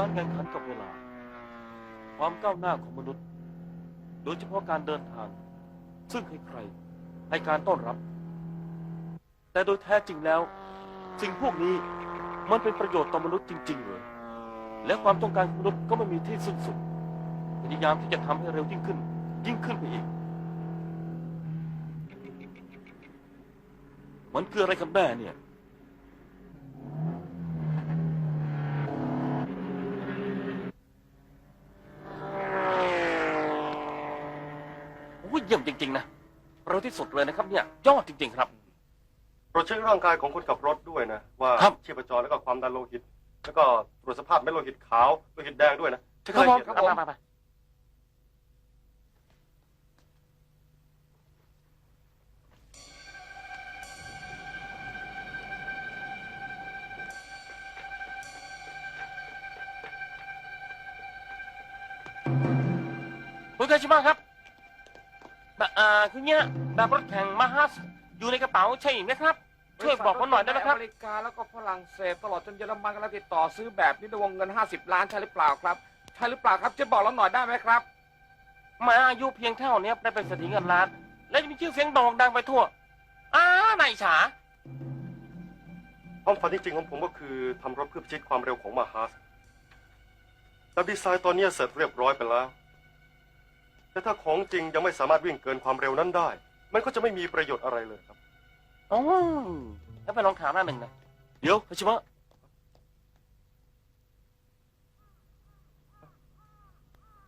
การแข่งขันกับเวลา ความก้าวหน้าของมนุษย์ โดยเฉพาะการเดินทาง ซึ่งใครๆให้การต้อนรับ แต่โดยแท้จริงแล้ว สิ่งพวกนี้มันเป็นประโยชน์ต่อมนุษย์จริงๆเลยและความต้องการของมนุษย์ก็ไม่มีที่สิ้นสุดพยายามที่จะทำให้เร็วยิ่งขึ้น ยิ่งขึ้นไปอีก มันคืออะไรกันแน่เนี่ย เยี่ยมจริง ๆ นะเร็วที่สุดเลยนะครับเนี่ยยอดจริง ๆ ครับ เราเช็คร่างกายของคนขับรถด้วยนะ ว่าครับ ชีพจรแล้วก็ความดันโลหิต แล้วก็ตรวจสภาพเม็ดโลหิตขาวโลหิตแดงด้วยนะครับผมละเอียดครับนะผมไปไปคุณคาชิมะครับ แบบอ่าคือเนี้ยแบบรถแข่งมาฮัสอยู่ในกระเป๋าใช่ไหมครับ ช่วยบอกผมหน่อยได้ไหมครับ อเมริกาแล้วก็ฝรั่งเศสตลอดจนเยอรมันกำลังติดต่อซื้อแบบนี้ด้วยวงเงิน 50 ล้านใช่หรือเปล่าครับใช่หรือเปล่าครับจะบอกเราหน่อยได้ไหมครับมาอายุเพียงเท่าเนี้ยได้เป็นเศรษฐีเงินล้าน และจะมีชื่อเสียงโด่งดังไปทั่วอ้านายฉาความฝันจริงๆของผมก็คือทำรถเพื่อพิชิตความเร็วของมาฮาสแต่ดีไซน์ตอนนี้เสร็จเรียบร้อยไปแล้ว แต่ถ้าของจริงยังไม่สามารถวิ่งเกินความเร็วนั้นได้ มันก็จะไม่มีประโยชน์อะไรเลยครับ อ๋อแล้วไปลองถามหน้าหนึ่งนะ เดี๋ยวคาชิมะ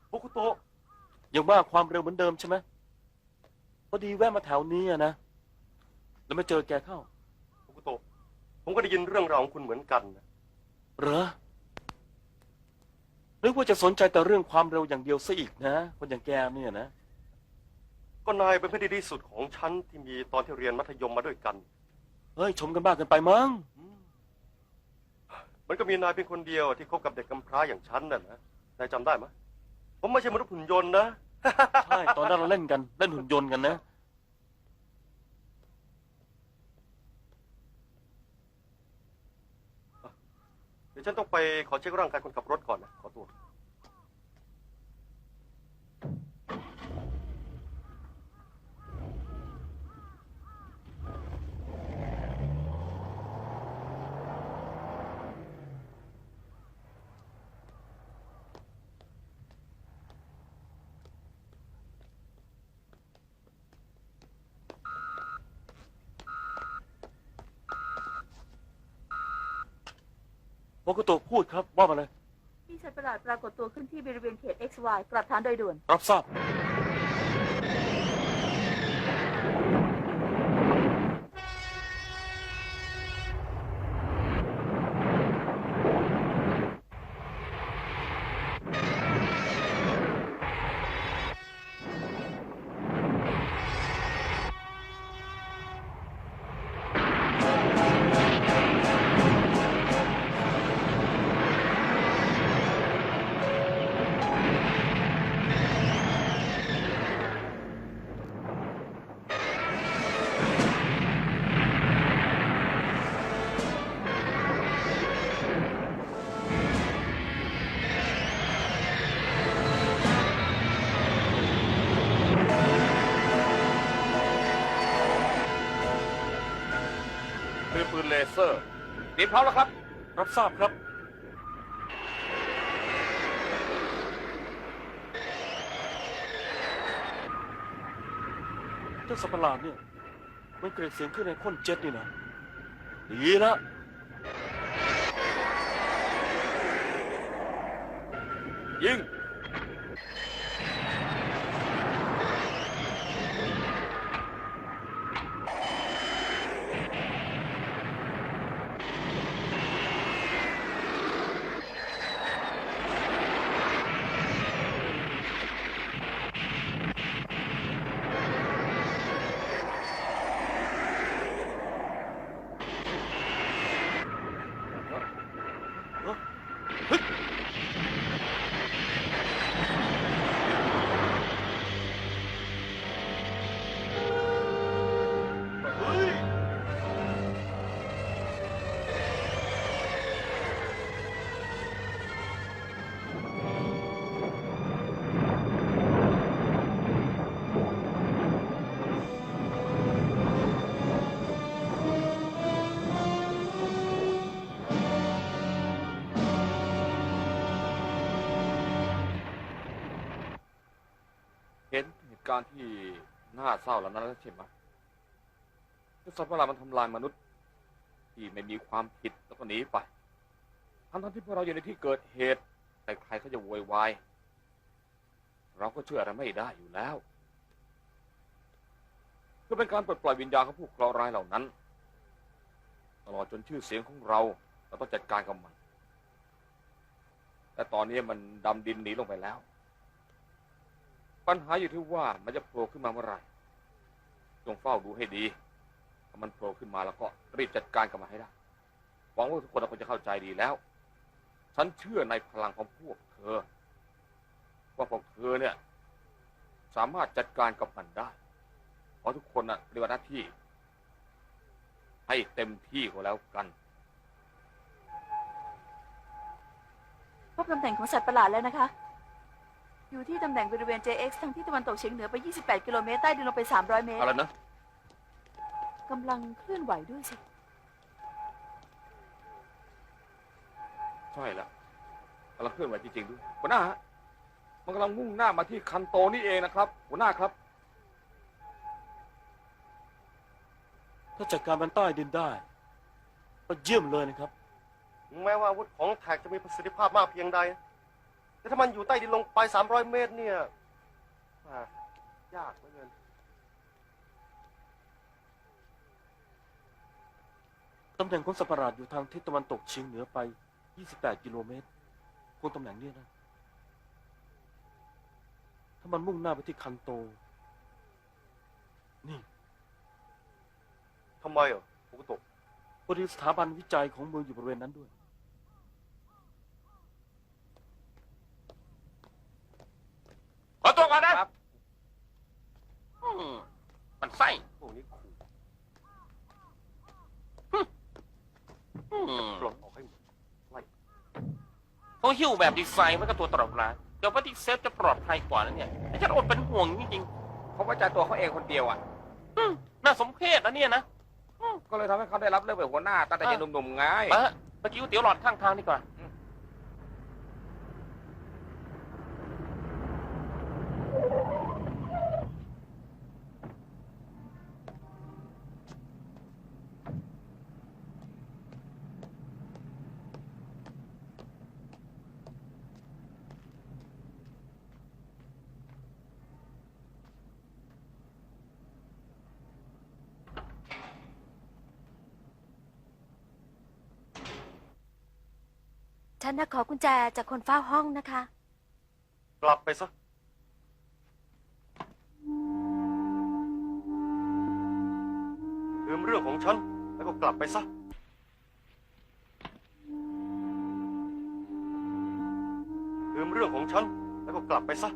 โอคุโตะยังว่าความเร็วเหมือนเดิมใช่ไหมพอดีแวะมาแถวนี้อะนะ แล้วมาเจอแกเข้าโอคุโตะผมก็ได้ยินเรื่องราวของคุณเหมือนกันนะเหรอ นึกว่าจะสนใจแต่เรื่องความเร็วอย่างเดียวซะอีกนะ คนอย่างแกเนี่ยนะ ก็นายเป็นเพื่อนที่ดีที่สุดของฉันที่มีตอนที่เรียนมัธยมมาด้วยกัน เฮ้ย ชมกันบ้าเกันไปมั้งมันก็มีนายเป็นคนเดียวที่คบกับเด็กกำพร้าอย่างฉันน่ะนะนายจำได้ไหมผมไม่ใช่มนุษย์หุ่นยนต์นะ ใช่ตอนนั้นเราเล่นกันเล่นหุ่นยนต์กันนะ ดี๋ยวฉันต้องไปขอเช็คร่างกายคนขับรถก่อนนะ ขอตัว กุโตะพูดครับว่ามาเลยมีสัตว์ประหลาดปรากฏตัวขึ้นที่บริเวณเขต XY กลับฐานโดยด่วน รับทราบ เลเซอร์เตรียมพร้อมแล้วครับ รับทราบครับ เจ้าสัปหลาดเนี่ย มันเกิดเสียงขึ้นในพ่นเจ็ดนี่นะดีละยิงาเศร้าแล้วนั้นแล้วใช่ไหมเจ้าสัตว์ประหลาดมันทำลายมนุษย์ ที่ไม่มีความผิดแล้วก็หนีไป ทั้งทั้งที่พวกเราอยู่ในที่เกิดเหตุ แต่ใครเขาจะโวยวาย เราก็เชื่ออะไรไม่ได้อยู่แล้วก็เป็นการปลดปล่อยวิญญาณของผู้เคราะห์ร้ายเหล่านั้น ตลอดจนชื่อเสียงของเราเราต้องจัดการกับมัน แต่ตอนนี้มันดำดินหนีลงไปแล้ว ปัญหาอยู่ที่ว่ามันจะโผล่ขึ้นมาเมื่อไหร่ จงเฝ้าดูให้ดี ถ้ามันโผล่ขึ้นมาแล้วก็รีบจัดการกับมันให้ได้ หวังว่าทุกคนคงจะเข้าใจดีแล้ว ฉันเชื่อในพลังของพวกเธอ ว่าพวกเธอเนี่ย สามารถจัดการกับมันได้ เพราะทุกคนน่ะเรียกว่าหน้าที่ ให้เต็มที่ก็แล้วกัน พบตำแหน่งของสัตว์ประหลาดแล้วนะคะ อยู่ที่ตำแหน่งบริเวณ JX ทางที่ตะวันตกเฉียงเหนือไป 28 กิโลเมตรใต้ดินลงไป 300 เมตรอะไรนะ กำลังเคลื่อนไหวด้วยสิ ใช่แล้วกำลังเคลื่อนไหวจริงๆด้วยหัวหน้าฮะมันกำลังมุ่งหน้ามาที่คันโตนี่เองนะครับ หัวหน้าครับ ถ้าจัดการมันใต้ดินได้ก็เยี่ยมเลยนะครับถึงแม้ว่าอาวุธของแท็กจะมีประสิทธิภาพมากเพียงใด แต่ถ้ามันอยู่ใต้ดินลงไป300เมตรเนี่ยอ่ายากเหลือเกินตำแหน่งของสัตว์ประหลาดอยู่ทางทิศตะวันตกเฉียงเหนือไป 28 กิโลเมตรคงตำแหน่งเนี้นะ ถ้ามันมุ่งหน้าไปที่คันโต นี่ทำไมเหรอฟุกุโตะพอดีสถาบันวิจัยของเมืองอยู่บริเวณนั้นด้วย ขอตัวก่อนนะครับ อืมมันไส้ พวกนี้ขู่ อืม ปลดออกให้หมด เขา หิ้วแบบดีไซน์มันก็ตัวตลอดเวลาเดี๋ยวว่าดีเซฟจะปลอดภัยกว่านะเนี่ยไอ้ฉันอดเป็นห่วงจริงเขาไว้ใจตัวเขาเองคนเดียวอะ ๆอืมน่าสมเพชนะเนี่ยนะก็เลยทำให้เขาได้รับเลือกเป็นหัวหน้าตั้งแต่ยังหนุ่มๆไงไปเถอะไปกินก๋วยเตี๋ยวหลอดข้างทางดีกว่า ฉันนะขอกุญแจจากคนเฝ้าห้องนะคะ กลับไปซะ ลืมเรื่องของฉัน แล้วก็กลับไปซะ ลืมเรื่องของฉัน แล้วก็กลับไปซะ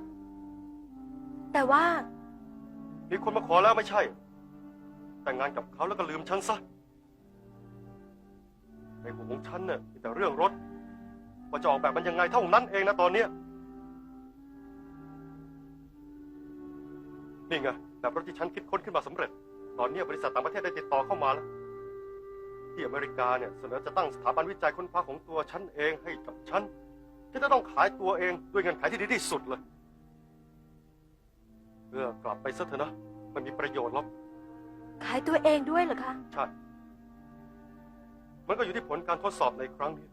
แต่ว่ามีคนมาขอแล้วไม่ใช่ แต่งงานกับเขาแล้วก็ลืมฉันซะในหัวของฉันเนี่ยมีแต่เรื่องรถ ว่าจะออกแบบมันยังไงเท่านั้นเองนะตอนเนี้ยนี่ไงแบบรถที่ฉันคิดค้นขึ้นมาสำเร็จ ตอนเนี้ยบริษัทต่างประเทศได้ติดต่อเข้ามาแล้ว ที่อเมริกาเนี่ยเสนอจะตั้งสถาบันวิจัยค้นคว้าของตัวฉันเองให้กับฉันที่จะต้องขายตัวเองด้วยเงินขายที่ดีที่สุดเลยเพื่อกลับไปซะเถอะนะอมันมีประโยชน์หรอกขายตัวเองด้วยเหรอคะ ใช่ มันก็อยู่ที่ผลการทดสอบในครั้งนี้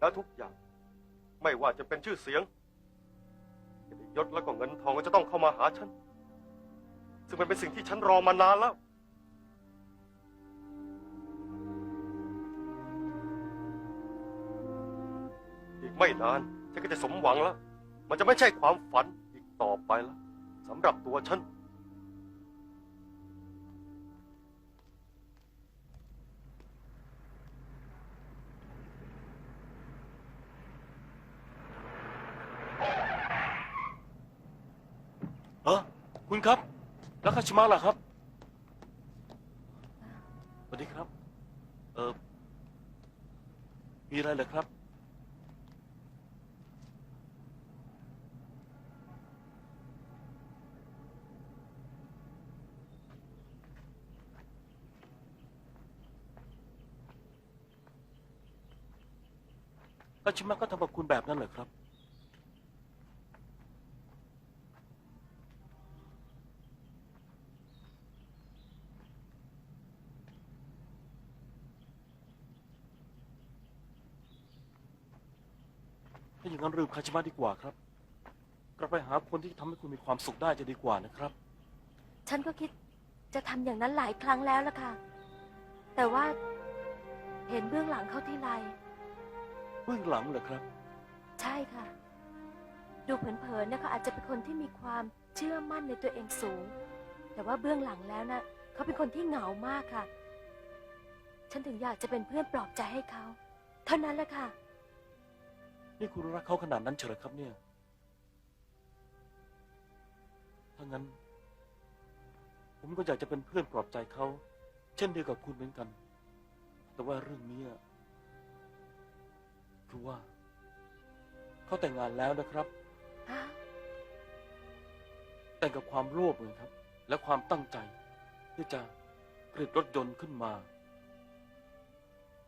แล้วทุกอย่าง ไม่ว่าจะเป็นชื่อเสียงเกียรติยศแล้วก็เงินทองก็จะต้องเข้ามาหาฉัน ซึ่งมันเป็นสิ่งที่ฉันรอมานานแล้ว อีกไม่นานฉันก็จะสมหวังแล้ว มันจะไม่ใช่ความฝันอีกต่อไปแล้วสำหรับตัวฉัน คุณครับ แล้วคาชิมะล่ะครับสวัสดีครับ เออมีอะไรเหรอครับ คาชิมะก็ทำกับคุณแบบนั้นเหรอครับ ถ้าอย่างนั้นลืมคาชิมะดีกว่าครับ กลับไปหาคนที่ทำให้คุณมีความสุขได้จะดีกว่านะครับ ฉันก็คิดจะทำอย่างนั้นหลายครั้งแล้วล่ะค่ะ แต่ว่าเห็นเบื้องหลังเขาที่ไร เบื้องหลังเหรอครับ ใช่ค่ะ ดูเผินๆเนี่ยเขาอาจจะเป็นคนที่มีความเชื่อมั่นในตัวเองสูง แต่ว่าเบื้องหลังแล้วนะเขาเป็นคนที่เหงามากค่ะ ฉันถึงอยากจะเป็นเพื่อนปลอบใจให้เขา เท่านั้นแหละค่ะ นี่คุณรักเขาขนาดนั้นเฉยครับเนี่ย ถ้างั้น ผมก็อยากจะเป็นเพื่อนปลอบใจเขา เช่นเดียวกับคุณเหมือนกัน แต่ว่าเรื่องนี้คือว่า เขาแต่งงานแล้วนะครับ แต่งกับความโลภเลยครับ และความตั้งใจ ที่จะผลิตรถยนต์ขึ้นมา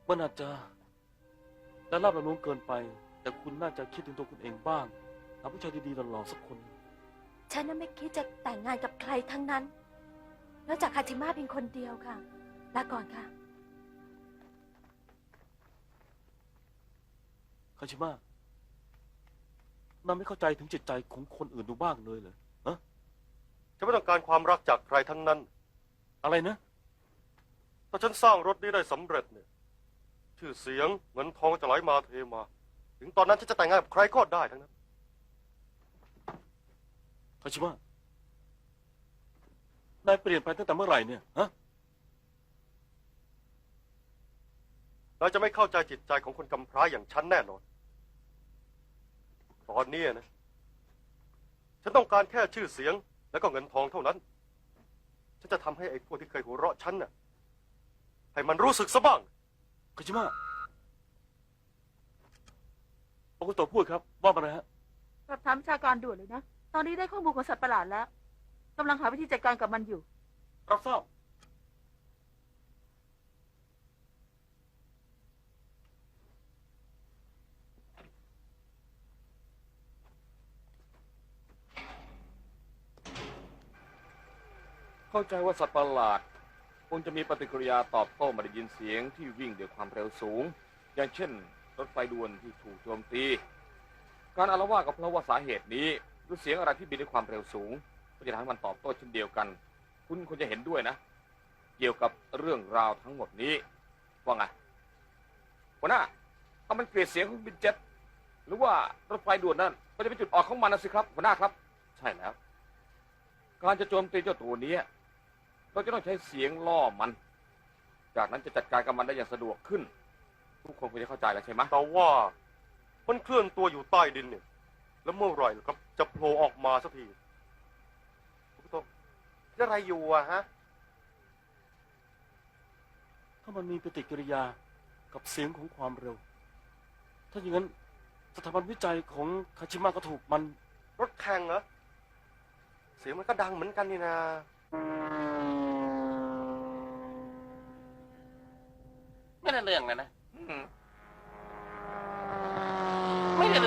มันอาจจะและลาบละล้วงเกินไป แต่คุณน่าจะคิดถึงตัวคุณเองบ้างหาผู้ชายดีๆหล่อๆสักคน ฉันน่ะไม่คิดจะแต่งงานกับใครทั้งนั้น นอกจากคาจิมะเพียงคนเดียวค่ะ ลาก่อนค่ะ คาชิมะนายไม่เข้าใจถึงจิตใจของคนอื่นดูบ้างเลยเหรอฮะฉันไม่ต้องการความรักจากใครทั้งนั้น อะไรนะ ถ้าฉันสร้างรถนี้ได้สำเร็จเนี่ย ชื่อเสียงเงินทองจะไหลมาเทมา ถึงตอนนั้นฉันจะแต่งงานกับใครก็ได้ทั้งนั้น คาชิมะนายเปลี่ยนไปตั้งแต่เมื่อไหร่เนี่ย ฮะ เราจะไม่เข้าใจจิตใจของคนกำพร้าอย่างฉันแน่นอน ตอนนี้นะ ฉันต้องการแค่ชื่อเสียง แล้วก็เงินทองเท่านั้น ฉันจะทำให้ไอ้พวกที่เคยหัวเราะฉันน่ะ ให้มันรู้สึกซะบ้าง คาชิมะ โอคุโตะพูดครับ ว่ามาเลยฮะ สอบถามวิชาการด่วนเลยนะ ตอนนี้ได้ข้อมูลของสัตว์ประหลาดแล้วกำลังหาวิธีจัดการกับมันอยู่ รับทราบเข้าใจว่าสัตว์ประหลาด คงจะมีปฏิกิริยาตอบโต้มาได้ยินเสียงที่วิ่งด้วยความเร็วสูง อย่างเช่น รถไฟด่วนที่ถูกโจมตี การอาละวาดก็เพราะว่าสาเหตุนี้รือเสียงอะไรที่บินด้วยความเร็วสูงก็จะทำให้มันตอบโต้เช่นเดียวกัน คุณควรจะเห็นด้วยนะ เกี่ยวกับเรื่องราวทั้งหมดนี้ว่าไงหัวหน้าถ้ามันเกลียดเสียงของบินเจ็ตหรือว่ารถไฟด่วนนั่นก็จะเป็นจุดออนของมันนะสิครับหัวหน้าครับ ใช่แล้ว การจะโจมตีเจ้าตัวนี้เราจะต้องใช้เสียงล่อมัน จากนั้นจะจัดการกับมันได้อย่างสะดวกขึ้น ทุกคนคงจะเข้าใจแล้วใช่ไหมแต่ว่ามันเคลื่อนตัวอยู่ใต้ดินเนี่ยแล้วเมื่อไหร่ล่ะครับจะโผล่ออกมาสักทีคุณต้องอะไรอยู่อะฮะ ถ้ามันมีปฏิกิริยากับเสียงของความเร็ว ถ้าอย่างนั้นสถาบันวิจัยของคาชิมะก็ถูกมันรถแข่งเหรอ เสียงมันก็ดังเหมือนกันนี่นาไม่ได้เรื่องเลยนะ อืมไม่ได้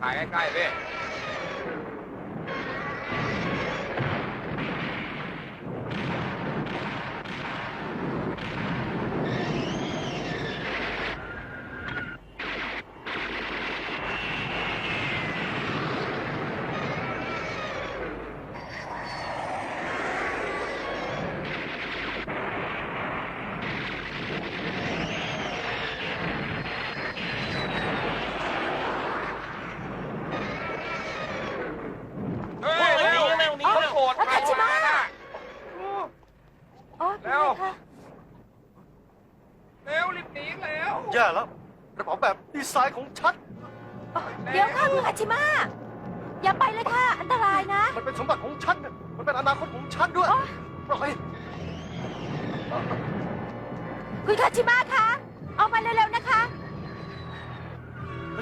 Tại.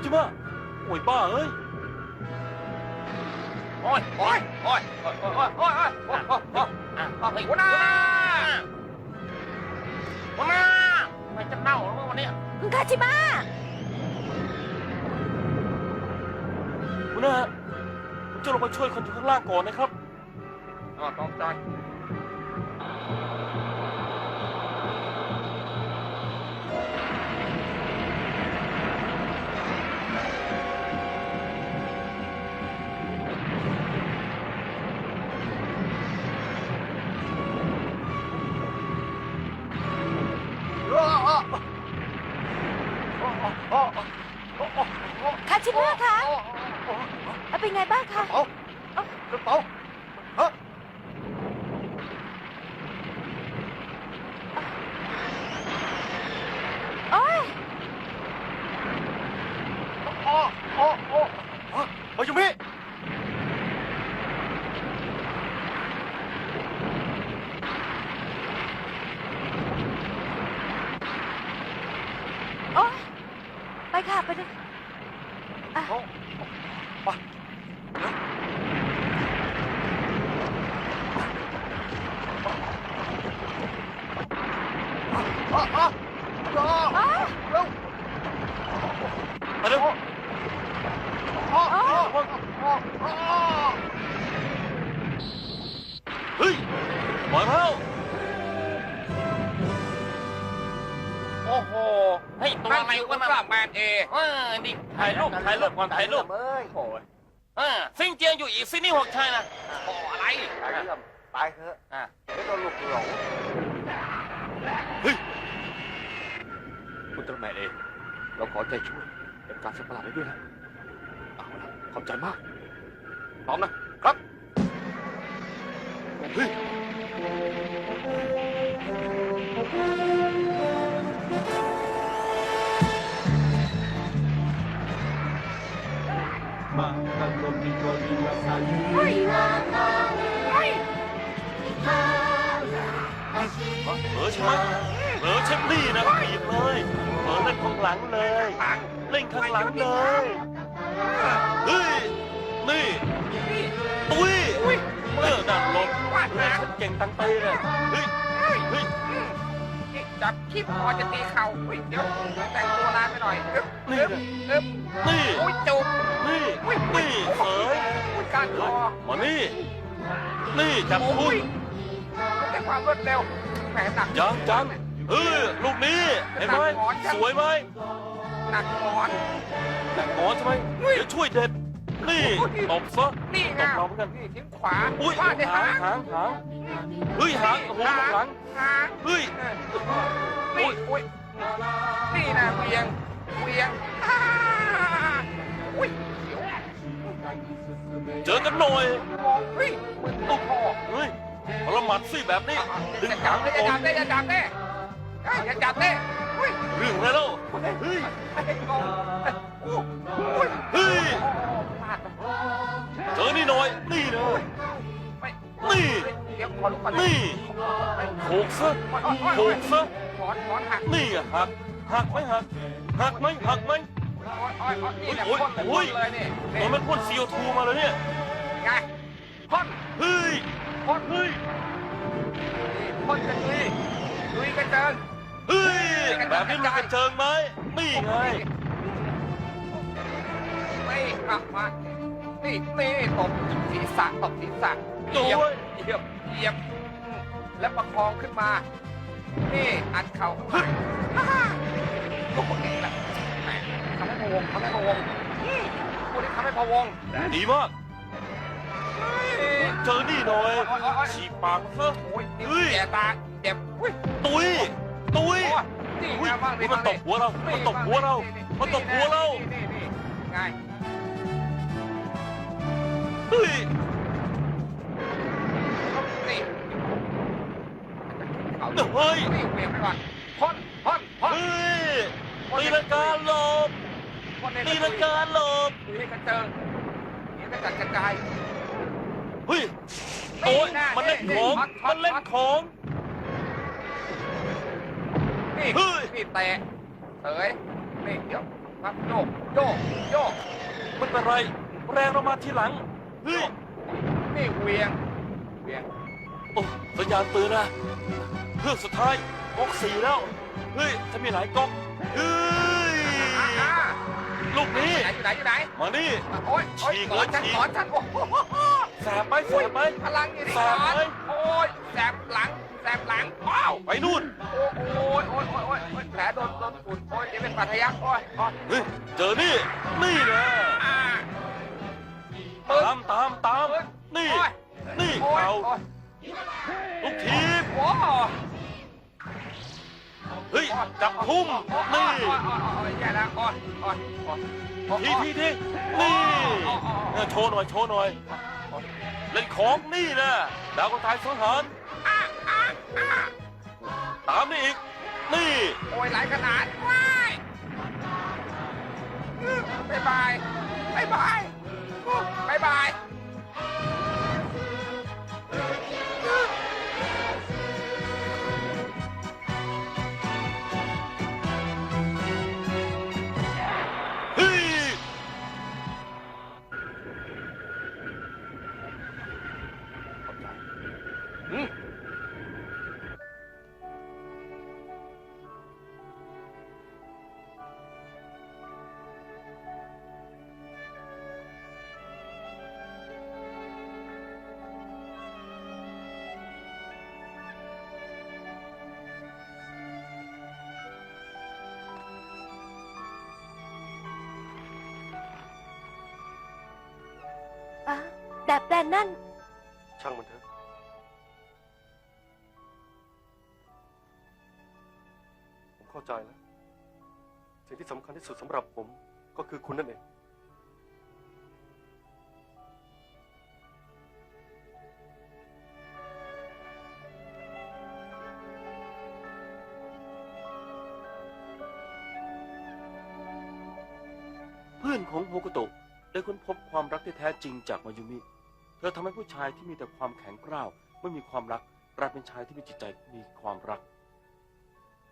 จิมะโอ้ยบ้าเอ้ยโอ้ยโอ้ยโอ้ยโอ้ยโอ้ยโอ้ยโอ้ยโอ้ยโอ้ยโอ้ยอะหัวหน้าหัวหน้ามันจะเน่าแล้ววันเนี้ยคุณคาชิมะคุณนะฮะผมจะลงมาช่วยคนอยู่ข้างล่างก่อนนะครับ อ๋อต้องจ อนคาชิมะคะเอาเป็นไงบ้างคะเอากระเป๋าฮะ โอ้ย อ๋ออ๋ออ๋อฮะมายุมิ โอ้ยไปค่ะ ไปเลยอะ เอาไปอะอะรอ อ๋อ เร็ว ไปเร็ว อ๋ออ๋ออ๋ออ๋อ เฮ้ยปล่อยมาแล้ว โอ้โห เฮ้ยตัว นั่น อะ ไรคืออุวะลนั่นตร้าแมนเอเออนี่ถ่ายรูปถ่ายรูปก่อนถ่ายรูปโอ้ยเออซิงเจียงอยู่อีกซินี่หกชัยนะโอ้อะไรตายเถอะอะเดี๋ยวโดนลูกหลงอุลตร้าแมนเอเราขอใจช่วยเป็นการสัตว์ประหลาดได้ด้วยนะเอาละขอบใจมากพร้อมนะครับเอ เออใช่นี่นะบีบเลยเออเล่นข้างหลังเลยเล่นข้างหลังเลยเฮ้ยนี่ตุ้ยเออดันลงเออฉันเก่งตังเตยเลยเฮ้ยเฮ้ย จับขี้พอจะตีเข่าเฮ้ยเดี๋ยวแต่งตัวลานไปหน่อยอึ๊บนี่อึ๊บนะอึ๊บนี่อุ้ยจุกนี่นี่เอ๋ยอุ้ยการคอมานี่นี่จับคุณแต่ความรวดเร็วแหมหนักยังจังเออลูกนี้เห็นไหมสวยไหมหนักหมอนแต่งอนใช่ไหมเดี๋ยวช่วยเด็ดนี่ตบซะนี่ตไงบเราเหมือนกันนี่ทิ้งขวาอุ้ยฟาดในหาหางงหางหางเฮ้ยหางโอ้โหหลังหางเฮ้ย ซี่แบบนี้ดึงจะจับได้จะจับได้จะจับได้จะจับได้เรื่องอะไรเล่ะเฮ้ยเฮ้ยเจอนี่หน่อยนี่เลยนี่นี่โขกซะโขกซะนี่อะหักหักไหมหักหักไหมหักไหมโอ้ยโอ้ยโอ้ยมันพ่นซีโอทูมาเลยเนี่ยไงพ่นเฮ้ยพ่นเฮ้ย นี่พ่นกันนี่ลุยกระเจิงเฮ้ยแบบนี้มันกระเจิงไหมนี่ไงไม่กลับมานี่นี่ตบศีรษะตบศีรษะเหยียบโอ้ยเหยียบเหยียบอืมแล้วประคองขึ้นมา นี่อัดเข่าข้างหลังฮ่าฮ่าโอ้โหเก่งละแหมทำให้พะวงทำให้พะวงอืมพูดนี้ทำให้พะวงดีมาก เจอนี่หน่อยฉีกปากซะโอ้ยนี่เฮ้ยแย่ตาเจ็บอุ้ยตุยตุยโอ้ยนี่อุ้ยไงบ้างอุ๊ยมันตบหัวเรา มันตบหัวเรา มันตบหัวเรานี่นี่ไงเฮ้ยนี่เอาเฮ้ยนี่เปลี่ยนไปก่อนพ่นพ่นพ่นเฮ้ยตีลังกาหลบพ่นในตีลังกาหลบดูให้กระเจิงนี่กระจัดกระจาย เฮ้ยโอ้ยมันเล่นของมันเล่นของนี่เฮ้ยนี่แตะเตยนี่เดี๋ยวครับโยกโยกโยกมันเป็นไร แรงเรามาทีหลังเฮ้ยนี่เวียงเวียงโอ้สัญญาณเตือนนะเครื่องสุดท้ายก๊อกสี่แล้วเฮ้ยจะมีหลายก๊อกเฮ้ยอ่าอ่า ลูกนี้อยู่ไหนอยู่ไหนอยู่ไหนมานี่โอ้ยโอ้ยฉีกสอนฉันเลยฉีกสอนฉันโอ้โหแสบไหมแสบไหมพลังอยู่ที่แสสบอนไหมโอ้ยแสบหลังแสบหลังว้าวไปนู่น โอ้โอ้ยโอ้ยโอ้ยโอ้ยโอ้ยแผลโดนโดนฝุ่นโอ้ยนี่เป็นบาดทะยักโอ้ยโอ้ยเฮ้ยเจอนี่ นี่นะอ่ามึงตามตามตามนี่โอ้ยนี่โอ้ยเอาโอ้ยลูกทีบโอ้ย เฮ้ย จับทุ่มโอ้ยนี่โอ้ยโอ้ยโอ้ยแย่แล้วโอ้ยโอ้ยโอ้ยโอ้ยทีทีทีนี่เออโชว์หน่อย โชว์หน่อย เล่นของนี่นะดาวกระต่ายสังหารอะอะอะตามนี่อีก นี่ โอ้ยหลายขนาดว้ายบายบายบายบายบายบาย อืมอะแบบแปลนนั่น สำคัญที่สุดสำหรับผมก็คือคุณนั่นเอง เพื่อนของโฮกุโตะได้ค้นพบความรักที่แท้จริงจากมายุมิ เธอทำให้ผู้ชายที่มีแต่ความแข็งกร้าว ไม่มีความรักกลายเป็นชายที่มีจิตใจมีความรัก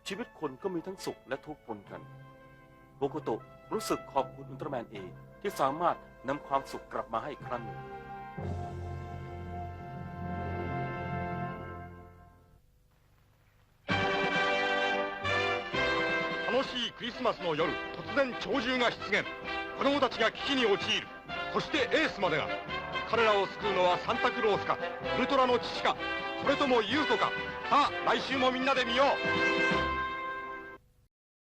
ชีวิตคนก็มีทั้งสุขและทุกข์ปนกัน โฮกุโตะรู้สึกขอบคุณอุลตร้าแมนเอที่สามารถนำความสุขกลับมาให้อีกครั้งหนึ่ง 楽しいクリスマスの夜突然鳥獣が出現子供たちが危機に陥るそしてエースまでが彼らを救うのはサンタクロースかウルトラの父かそれともユウトかさあ来週もみんなで見よう